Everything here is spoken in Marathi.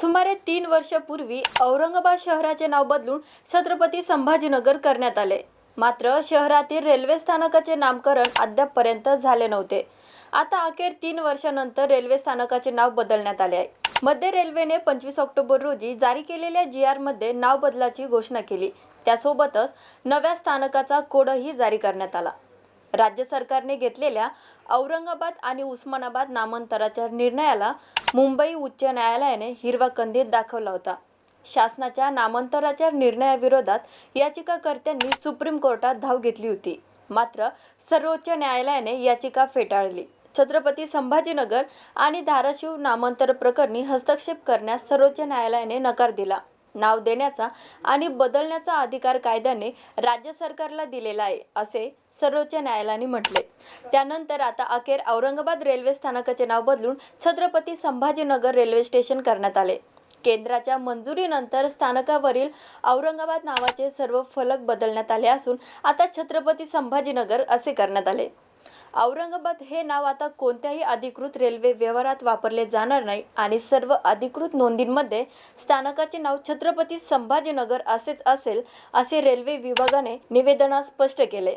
सुमारे तीन वर्षापूर्वी औरंगाबाद शहराचे नाव बदलून छत्रपती संभाजीनगर करण्यात आले. मात्र शहरातील रेल्वे स्थानकाचे नामकरण अद्यापपर्यंत झाले नव्हते. आता अखेर तीन वर्षानंतर रेल्वे स्थानकाचे नाव बदलण्यात आले आहे. मध्य रेल्वेने पंचवीस ऑक्टोबर रोजी जारी केलेल्या जी आरमध्ये नाव बदलाची घोषणा केली. त्यासोबतच नव्या स्थानकाचा कोडही जारी करण्यात आला. राज्य सरकारने घेतलेल्या औरंगाबाद आणि उस्मानाबाद नामांतराच्या निर्णयाला मुंबई उच्च न्यायालयाने हिरवा कंदीत दाखवला होता. शासनाच्या नामांतराच्या निर्णयाविरोधात याचिकाकर्त्यांनी सुप्रीम कोर्टात धाव घेतली होती. मात्र सर्वोच्च न्यायालयाने याचिका फेटाळली. छत्रपती संभाजीनगर आणि धाराशिव नामांतर प्रकरणी हस्तक्षेप करण्यास सर्वोच्च न्यायालयाने नकार दिला. नाव देण्याचा आणि बदलण्याचा अधिकार कायद्याने राज्य सरकारला दिलेला आहे असे सर्वोच्च न्यायालयाने म्हटले. त्यानंतर आता अखेर औरंगाबाद रेल्वे स्थानकाचे नाव बदलून छत्रपती संभाजीनगर रेल्वे स्टेशन करण्यात आले. केंद्राच्या मंजुरीनंतर स्थानकावरील औरंगाबाद नावाचे सर्व फलक बदलण्यात आले असून आता छत्रपती संभाजीनगर असे करण्यात आले. औरंगाबाद हे नाव आता कोणत्याही अधिकृत रेल्वे व्यवहारात वापरले जाणार नाही आणि सर्व अधिकृत नोंदींमध्ये स्थानकाचे नाव छत्रपती संभाजीनगर असेच असेल असे रेल्वे विभागाने निवेदनात स्पष्ट केले.